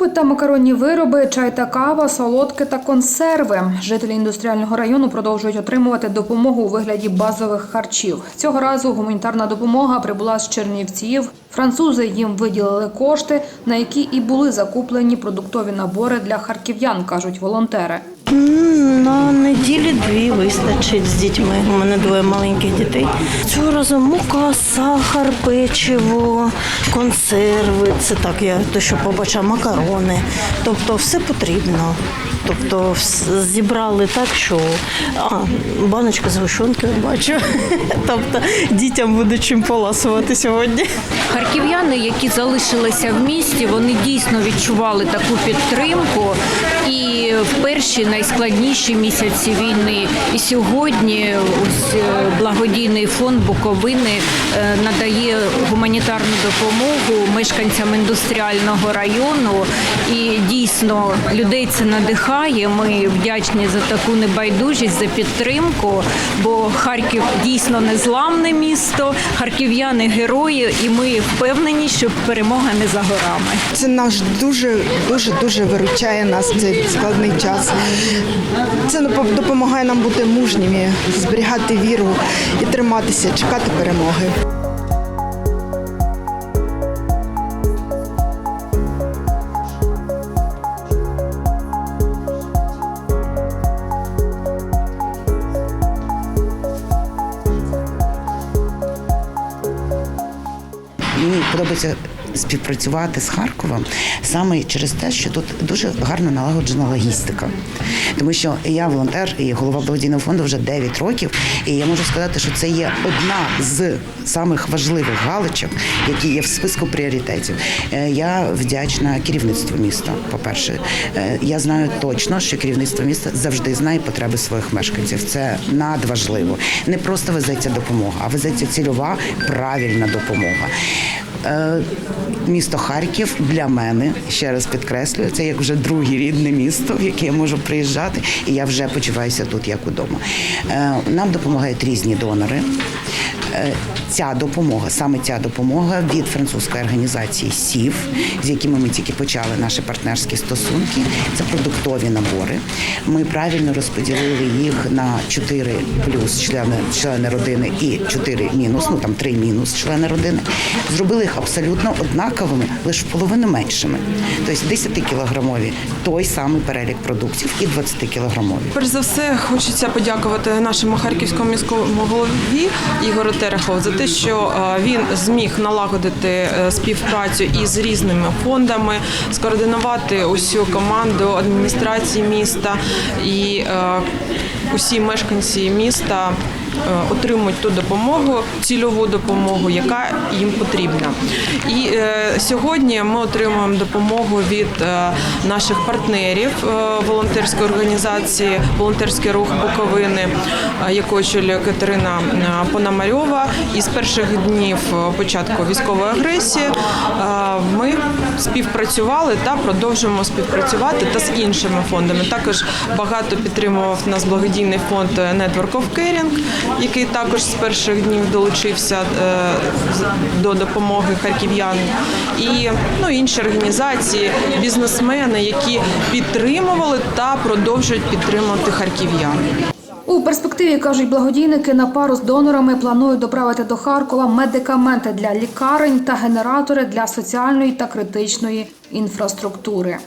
Крупи та макаронні вироби, чай та кава, солодке та консерви. Жителі індустріального району продовжують отримувати допомогу у вигляді базових харчів. Цього разу гуманітарна допомога прибула з Чернівців. Французи їм виділили кошти, на які і були закуплені продуктові набори для харків'ян, кажуть волонтери. На неділі дві вистачить з дітьми. У мене двоє маленьких дітей. Цього разу мука, сахар, печиво, консерви. Це так, я те, що побачила, макарони. Тобто все потрібно. Тобто зібрали так, що а, баночка з гущонки бачу. Тобто дітям буде чим поласувати сьогодні. Харків'яни, які залишилися в місті, вони дійсно відчували таку підтримку. В перші найскладніші місяці війни, і сьогодні ось е, благодійний фонд Буковини е, надає гуманітарну допомогу мешканцям індустріального району. І дійсно людей це надихає. Ми вдячні за таку небайдужість, за підтримку. Бо Харків дійсно незламне місто, харків'яни герої, і ми впевнені, що перемога не за горами. Це наш дуже, дуже, дуже виручає нас цей складний час. Це допомагає нам бути мужніми, зберігати віру і триматися, чекати перемоги. Подобається співпрацювати з Харковом саме через те, що тут дуже гарно налагоджена логістика. Тому що я волонтер і голова благодійного фонду вже 9 років, і я можу сказати, що це є одна з самих важливих галочок, які є в списку пріоритетів. Е, Я вдячна керівництву міста. По-перше, Е, я знаю точно, що керівництво міста завжди знає потреби своїх мешканців. Це надважливо. Не просто везеться допомога, а везеться цільова правильна допомога. Місто Харків для мене ще раз підкреслюю, це як вже друге рідне місто, в яке я можу приїжджати, і я вже почуваюся тут як удома. Е, Нам допомагають різні донори. Е, Ця допомога, саме ця допомога від французької організації СІВ, з якими ми тільки почали наші партнерські стосунки. Це продуктові набори. Ми правильно розподілили їх на 4 плюс члени, члени родини і 4 мінус, ну там 3 мінус члени родини. Зробили їх абсолютно однаковими, лише в половину меншими. Тобто 10 кілограмові той самий перелік продуктів і 20 кілограмові. Перш за все, хочеться подякувати нашому харківському міському голові Ігору Терехову за те, що е, він зміг налагодити е, співпрацю із різними фондами, скоординувати усю команду адміністрації міста і е, усі мешканці міста. Е, Отримують ту допомогу, цільову допомогу, яка їм потрібна. І е, сьогодні ми отримуємо допомогу від е, наших партнерів волонтерської організації Волонтерський рух Буковини, яку очолює Катерина Пономарьова. І з перших днів початку військової агресії ми співпрацювали та продовжуємо співпрацювати та з іншими фондами. Також багато підтримував нас благодійний фонд Network of Caring, який також з перших днів долучився е, до допомоги харків'ян. І ну, інші організації, бізнесмени, які підтримували та продовжують підтримувати харків'ян. У перспективі кажуть благодійники на пару з донорами планують доправити до Харкова медикаменти для лікарень та генератори для соціальної та критичної інфраструктури.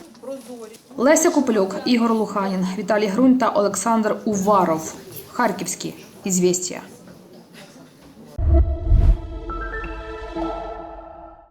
Леся Копилюк, Ігор Луханін, Віталій Грунь та Олександр Уваров. Харківські ізвістія.